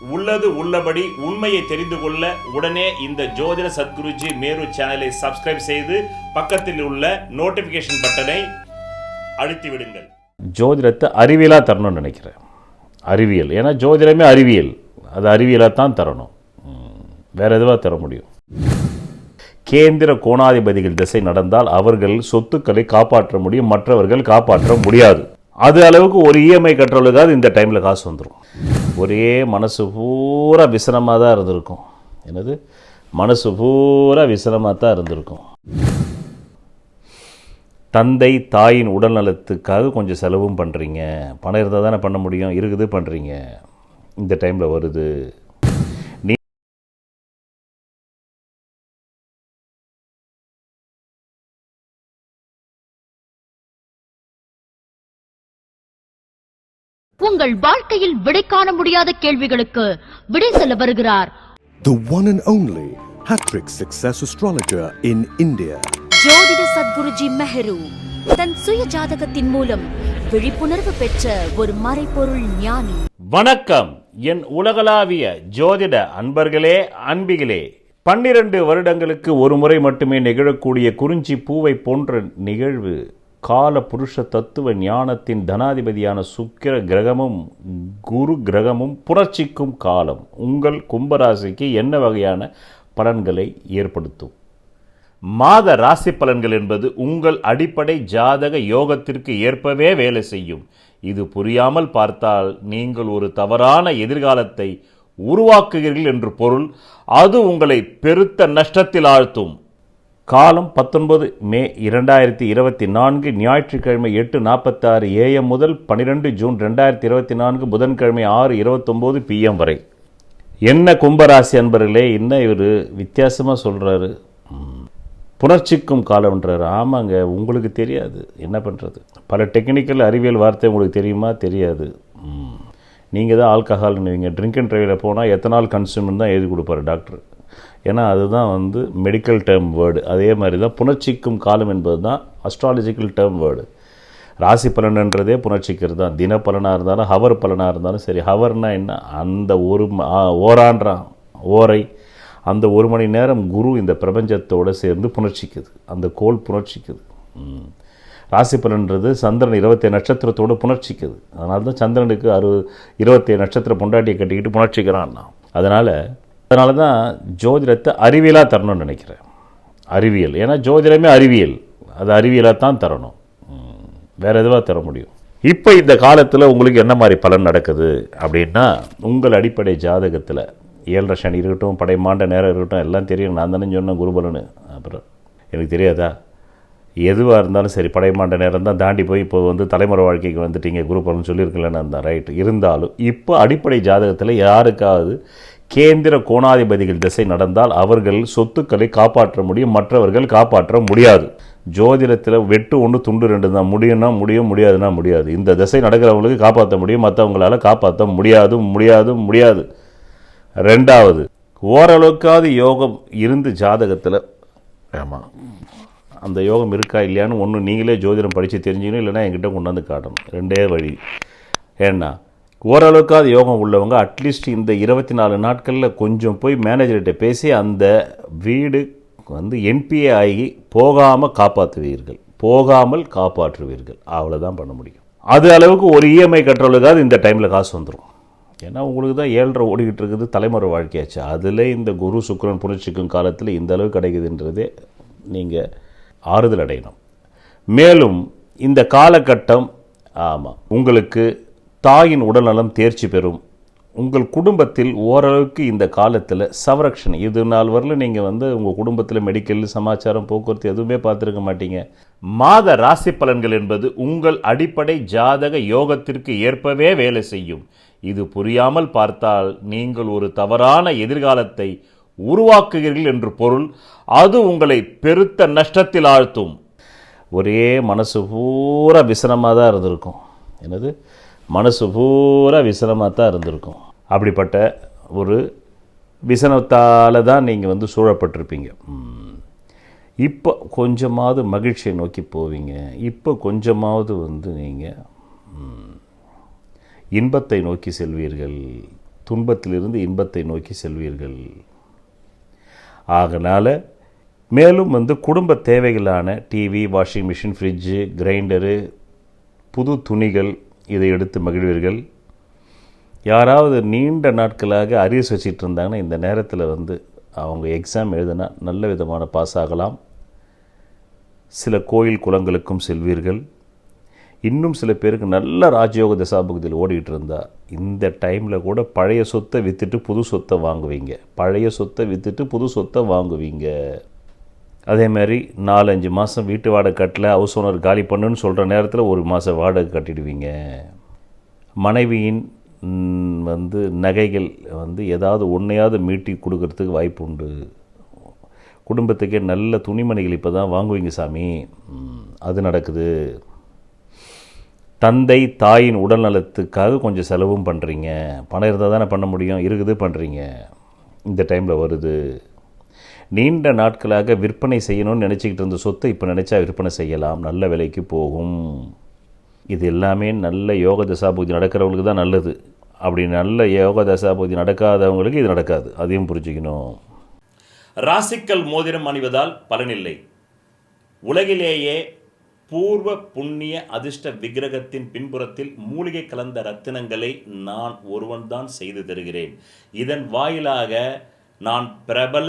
உள்ளது உள்ளபடி உண்மையை தெரிந்து கொள்ள உடனே இந்த ஜோதிட சத்குருஜி மேரு சேனலை சப்ஸ்கிரைப் செய்து பக்கத்தில் உள்ள நோட்டிபிகேஷன் பட்டனை அழுத்தி விடுங்கள். ஜோதிடத்தை அறிவியலாக தரணும்னு நினைக்கிறேன். அறிவியல். ஏன்னா ஜோதிடமே அறிவியல். அது அறிவியலாக தான் தரணும். வேற எதுவாக தர முடியும்? கேந்திர கோணாதிபதிகள் திசை நடந்தால் அவர்கள் சொத்துக்களை காப்பாற்ற முடியும். மற்றவர்கள் காப்பாற்ற முடியாது. அது அளவுக்கு ஒரு இஎம்ஐ கட்டுறவங்களுக்காவது இந்த டைமில் காசு வந்துடும் ஒரே மனசு பூரா விசனமாக தான் இருந்திருக்கும். என்னது? மனசு பூரா விசனமாக தான் இருந்திருக்கும். தந்தை தாயின் உடல் நலத்துக்காக கொஞ்சம் செலவும் பண்ணுறீங்க பணம் இருந்தால் தானே பண்ண முடியும். இருக்குது பண்ணுறீங்க இந்த டைமில் வருது. உங்கள் வாழ்க்கையில் விடை காண முடியாத கேள்விகளுக்கு விடை சொல்ல வருகிறார். The one and only hat-trick success astrologer in India. ஜோதிட சத்குருஜி மெஹரு தன் சுய ஜாதகத்தின் மூலம் விழிப்புணர்வு பெற்ற ஒரு மறைபொருள் ஞானி. வணக்கம். என் உலகளாவிய ஜோதிட அன்பர்களே அன்பிகளே. பன்னிரண்டு வருடங்களுக்கு ஒரு முறை மட்டுமே நிகழக்கூடிய குறிஞ்சி பூவை போன்ற நிகழ்வு. கால புருஷ தத்துவ ஞானத்தின் தனாதிபதியான சுக்கிர கிரகமும் குரு கிரகமும் புரட்சிக்கும் காலம். உங்கள் கும்பராசிக்கு என்ன வகையான பலன்களை ஏற்படுத்தும்? மாத ராசி பலன்கள் என்பது உங்கள் அடிப்படை ஜாதக யோகத்திற்கு ஏற்பவே வேலை செய்யும். இது புரியாமல் பார்த்தால் நீங்கள் ஒரு தவறான எதிர்காலத்தை உருவாக்குகிறீர்கள் என்று பொருள். அது உங்களை பெருத்த நஷ்டத்தில் ஆழ்த்தும். காலம் பத்தொன்பது மே இரண்டாயிரத்தி இருபத்தி நான்கு ஞாயிற்றுக்கிழமை எட்டு நாற்பத்தாறு ஏஎம் முதல் பன்னிரெண்டு ஜூன் ரெண்டாயிரத்தி இருபத்தி நான்கு புதன்கிழமை ஆறு இருபத்தொம்போது பிஎம் வரை. என்ன கும்பராசி அன்பர்களே என்ன இவர் வித்தியாசமாக சொல்கிறாரு புணர்ச்சிக்கும் காலம்ன்றார் ஆமாங்க உங்களுக்கு தெரியாது. என்ன பண்ணுறது பல டெக்னிக்கல் அறிவியல் வார்த்தை உங்களுக்கு தெரியுமா? தெரியாது. நீங்கள் தான் ஆல்கஹால்னுவீங்க ட்ரிங்க் அண்ட் ட்ரைவில் போனால் எத்தனால் கன்சியூம்னு தான் எழுதி கொடுப்பாரு டாக்டர் ஏன்னா அதுதான் வந்து மெடிக்கல் டேர்ம் வேர்டு அதே மாதிரி தான் புணர்ச்சிக்கும் காலம் என்பது தான் அஸ்ட்ராலஜிக்கல் டேர்ம் வேர்டு ராசி பலன்ன்றதே புணர்ச்சிக்கிறது தான். தின பலனாக இருந்தாலும் ஹவர் பலனாக இருந்தாலும் சரி ஹவர்னா என்ன? அந்த ஒரு ம- ஓரான்றான் ஓரை அந்த ஒரு மணி நேரம் குரு இந்த பிரபஞ்சத்தோடு சேர்ந்து புணர்ச்சிக்குது. அந்த கோள் புணர்ச்சிக்குது. ராசி பலன்றது சந்திரன் இருபத்தேழு நட்சத்திரத்தோடு புணர்ச்சிக்குது. அதனால தான் சந்திரனுக்கு அறுபது இருபத்தேழு நட்சத்திர பொண்டாட்டியை கட்டிக்கிட்டு புணர்ச்சிக்கிறான். நான் அதனால் அதனால தான் ஜோதிடத்தை அறிவியலாக தரணும்னு நினைக்கிறேன். அறிவியல். ஏன்னா ஜோதிடமே அறிவியல். அது அறிவியலாக தான் தரணும். வேறு எதுவாக தர முடியும்? இப்போ இந்த காலத்தில் உங்களுக்கு என்ன மாதிரி பலன் நடக்குது அப்படின்னா உங்கள் அடிப்படை ஜாதகத்தில் ஏழரை சனி இருக்கட்டும் படைமாண்ட நேரம் இருக்கட்டும் எல்லாம் தெரியும். நான் தானே சொன்னேன் குருபலன்னு அப்புறம் எனக்கு தெரியாதா? எதுவாக இருந்தாலும் சரி படைமாண்ட நேரம் தான் தாண்டி போய் இப்போ வந்து தலைமுறை வாழ்க்கைக்கு வந்துட்டீங்க குருபலன் சொல்லியிருக்கலன்னு அந்த ரைட் இருந்தாலும் இப்போ அடிப்படை ஜாதகத்தில் யாருக்காவது கேந்திர கோணாதிபதிகள் திசை நடந்தால் அவர்கள் சொத்துக்களை காப்பாற்ற முடியும் மற்றவர்கள் காப்பாற்ற முடியாது. ஜோதிடத்தில் வெட்டு ஒன்று துண்டு ரெண்டு தான். முடியும்னா முடியும் முடியாதுன்னா முடியாது. இந்த திசை நடக்கிறவங்களுக்கு காப்பாற்ற முடியும் மற்றவங்களால காப்பாற்ற முடியாது முடியாது முடியாது. ரெண்டாவது ஓரளவுக்காவது யோகம் இருந்து ஜாதகத்தில் ஆமாம் அந்த யோகம் இருக்கா இல்லையான்னு ஒன்று நீங்களே ஜோதிடம் படித்து தெரிஞ்சுக்கணும் இல்லைன்னா என்கிட்ட கொண்டாந்து காட்டணும். ரெண்டே வழி. ஏன்னா ஓரளவுக்கு அது யோகம் உள்ளவங்க அட்லீஸ்ட் இந்த இருபத்தி நாலு நாட்களில் கொஞ்சம் போய் மேனேஜர்கிட்ட பேசி அந்த வீடு வந்து என்பிஏ ஆகி போகாமல் காப்பாற்றுவீர்கள் போகாமல் காப்பாற்றுவீர்கள். அவ்வளோதான் பண்ண முடியும். அது அளவுக்கு ஒரு இஎம்ஐ கட்டுறவங்களுக்காவது இந்த டைமில் காசு வந்துடும் ஏன்னா உங்களுக்கு தான் ஏழரை ஓடிக்கிட்டு இருக்குது தலைமுறை வாழ்க்கையாச்சு. அதில் இந்த குரு சுக்கரன் புணர்ச்சிக்கும் காலத்தில் இந்த அளவு கிடைக்குதுன்றதே நீங்கள் ஆறுதல் அடையணும். மேலும் இந்த காலகட்டம் ஆமாம் உங்களுக்கு தாயின் உடல்நலம் தேர்ச்சி பெறும். உங்கள் குடும்பத்தில் ஓரளவுக்கு இந்த காலத்தில் சவரக்ஷன் இது நாள் வரல நீங்கள் வந்து உங்கள் குடும்பத்தில் மெடிக்கல் சமாச்சாரம் போக்குவரத்து எதுவுமே பார்த்துருக்க மாட்டீங்க. மாத ராசி பலன்கள் என்பது உங்கள் அடிப்படை ஜாதக யோகத்திற்கு ஏற்பவே வேலை செய்யும். இது புரியாமல் பார்த்தால் நீங்கள் ஒரு தவறான எதிர்காலத்தை உருவாக்குகிறீர்கள் என்று பொருள். அது உங்களை பெருத்த நஷ்டத்தில் ஆழ்த்தும். ஒரே மனசு பூரா விசனமாக தான் இருந்திருக்கும். என்னது? மனசு பூரா விசனமாக தான் இருந்திருக்கும். அப்படிப்பட்ட ஒரு விசனத்தால் தான் நீங்கள் வந்து சூழப்பட்டிருப்பீங்க. இப்போ கொஞ்சமாவது மகிழ்ச்சியை நோக்கி போவீங்க. இப்போ கொஞ்சமாவது வந்து நீங்கள் இன்பத்தை நோக்கி செல்வீர்கள். துன்பத்திலிருந்து இன்பத்தை நோக்கி செல்வீர்கள். ஆகனால் மேலும் வந்து குடும்ப தேவைகளான TV washing machine fridge grinder புது துணிகள் இதை எடுத்து மகிழ்வீர்கள். யாராவது நீண்ட நாட்களாக அரியர்ஸ் வச்சுட்டு இருந்தாங்கன்னா இந்த நேரத்தில் வந்து அவங்க எக்ஸாம் எழுதினா நல்ல விதமான பாஸ் ஆகலாம். சில கோயில் குளங்களுக்கும் செல்வீர்கள். இன்னும் சில பேருக்கு நல்ல ராஜயோக தசாபகுதியில் ஓடிக்கிட்டு இருந்தா இந்த டைமில் கூட பழைய சொத்தை விற்றுட்டு புது சொத்தை வாங்குவீங்க. பழைய சொத்தை விற்றுட்டு புது சொத்தை வாங்குவீங்க. அதே மாதிரி நாலஞ்சு மாதம் வீட்டு வாடகை கட்டல ஹவுஸ் ஓனர் காலி பண்ணுன்னு சொல்கிற நேரத்தில் ஒரு மாதம் வாடகை கட்டிடுவீங்க. மனைவியின் வந்து நகைகள் வந்து ஏதாவது ஒன்றையாவது மீட்டி கொடுக்கறதுக்கு வாய்ப்பு உண்டு. குடும்பத்துக்கே நல்ல துணிமணிகள் இப்போ தான் வாங்குவீங்க சாமி. அது நடக்குது. தந்தை தாயின் உடல் நலத்துக்காக கொஞ்சம் செலவும் பண்ணுறீங்க பணம் இருந்தால் தானே பண்ண முடியும் இருக்குது பண்ணுறீங்க இந்த டைமில் வருது. நீண்ட நாட்களாக விற்பனை செய்யணும்னு நினச்சிக்கிட்டு இருந்த சொத்தை இப்போ நினச்சா விற்பனை செய்யலாம். நல்ல விலைக்கு போகும். இது எல்லாமே நல்ல யோக தசாபூதி நடக்கிறவங்களுக்கு தான் நல்லது. அப்படி நல்ல யோக தசாபூதி நடக்காதவங்களுக்கு இது நடக்காது. அதையும் புரிஞ்சுக்கணும். ராசிக்கல் மோதிரம் அணிவதால் பலனில்லை. உலகிலேயே பூர்வ புண்ணிய அதிர்ஷ்ட விக்கிரகத்தின் பின்புறத்தில் மூலிகை கலந்த ரத்தினங்களை நான் ஒருவன்தான் செய்து தருகிறேன். இதன் வாயிலாக நான் பிரபல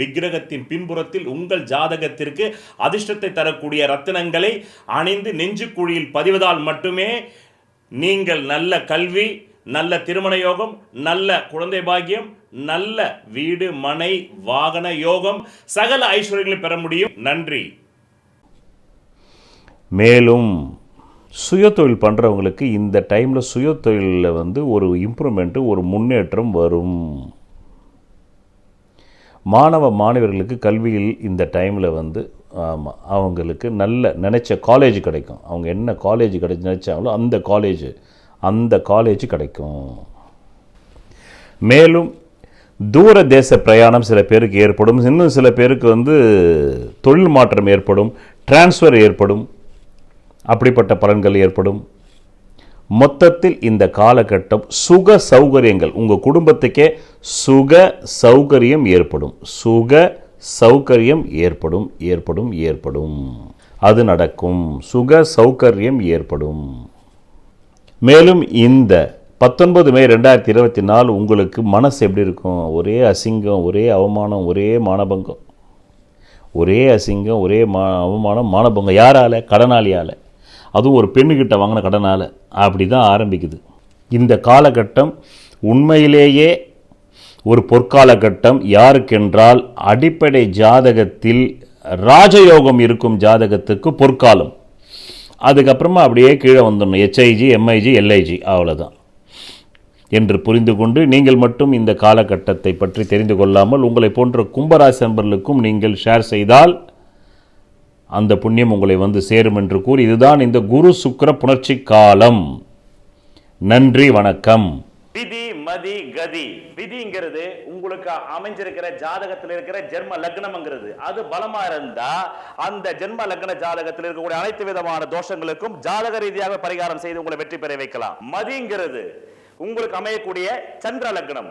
விக்கிரகத்தின் பின்புறத்தில் உங்கள் ஜாதகத்திற்கு அதிர்ஷ்டத்தை தரக்கூடிய ரத்தினங்களை அணிந்து நெஞ்சுக்குழியில் பதிவதால் மட்டுமே நீங்கள் நல்ல கல்வி நல்ல திருமண யோகம் நல்ல குழந்தை பாக்கியம் நல்ல வீடு மனை வாகன யோகம் சகல ஐஸ்வர்யங்களை பெற முடியும். நன்றி. மேலும் சுயத்தொழில் பண்ணுறவங்களுக்கு இந்த டைமில் சுயத்தொழிலில் வந்து ஒரு இம்ப்ரூவ்மெண்ட்டு ஒரு முன்னேற்றம் வரும். மாணவ மாணவர்களுக்கு கல்வியில் இந்த டைமில் வந்து ஆமாம் அவங்களுக்கு நல்ல நினச்ச காலேஜ் கிடைக்கும். அவங்க என்ன காலேஜ் கிடைச்சி நினச்சாங்களோ அந்த காலேஜ் அந்த காலேஜ் கிடைக்கும். மேலும் தூர தேச பிரயாணம் சில பேருக்கு ஏற்படும். இன்னும் சில பேருக்கு வந்து தொழில் மாற்றம் ஏற்படும் டிரான்ஸ்ஃபர் ஏற்படும் அப்படிப்பட்ட பலன்கள் ஏற்படும். மொத்தத்தில் இந்த காலகட்டம் சுக சௌகரியங்கள். உங்கள் குடும்பத்துக்கே சுக சௌகரியம் ஏற்படும். சுக சௌகரியம் ஏற்படும் ஏற்படும் ஏற்படும். அது நடக்கும். சுக சௌகரியம் ஏற்படும். மேலும் இந்த பத்தொன்பது மே ரெண்டாயிரத்தி இருபத்தி நாலு உங்களுக்கு மனசு எப்படி இருக்கும்? ஒரே அசிங்கம் ஒரே அவமானம் ஒரே மானபங்கம். ஒரே அசிங்கம் ஒரே மா அவமானம் மானபங்கம். யாரால? கடனாளியால். அதுவும் ஒரு பெண்ணுக்கிட்ட வாங்கின கடனால். அப்படி தான் ஆரம்பிக்குது. இந்த காலகட்டம் உண்மையிலேயே ஒரு பொற்காலகட்டம். யாருக்கென்றால் அடிப்படை ஜாதகத்தில் ராஜயோகம் இருக்கும் ஜாதகத்துக்கு பொற்காலம். அதுக்கப்புறமா அப்படியே கீழே வந்துடணும். ஹெச்ஐஜி எம்ஐஜி எல்ஐஜி அவ்வளோதான் என்று புரிந்து கொண்டு நீங்கள் மட்டும் இந்த காலகட்டத்தை பற்றி தெரிந்து கொள்ளாமல் உங்களை போன்ற கும்பராசி நண்பர்களுக்கும் நீங்கள் ஷேர் செய்தால் அந்த புண்ணியம் உங்களை வந்து சேரும் என்று கூறி இதுதான் இந்த குரு சுக்கிர புணர்ச்சி காலம். நன்றி வணக்கம். விதி மதி கதி. விதிங்கிறது உங்களுக்கு அமைஞ்சிருக்கிற ஜாதகத்தில் இருக்கிற ஜென்ம லக்னம்ங்கிறது. அது பலமா இருந்தா அந்த ஜென்ம லக்ன ஜாதகத்தில் இருக்கக்கூடிய அனைத்து விதமான தோஷங்களுக்கும் ஜாதக ரீதியாக பரிகாரம் செய்து உங்களை வெற்றி பெற வைக்கலாம். மதிங்கிறது உங்களுக்கு அமையக்கூடிய சந்திர லக்னம்.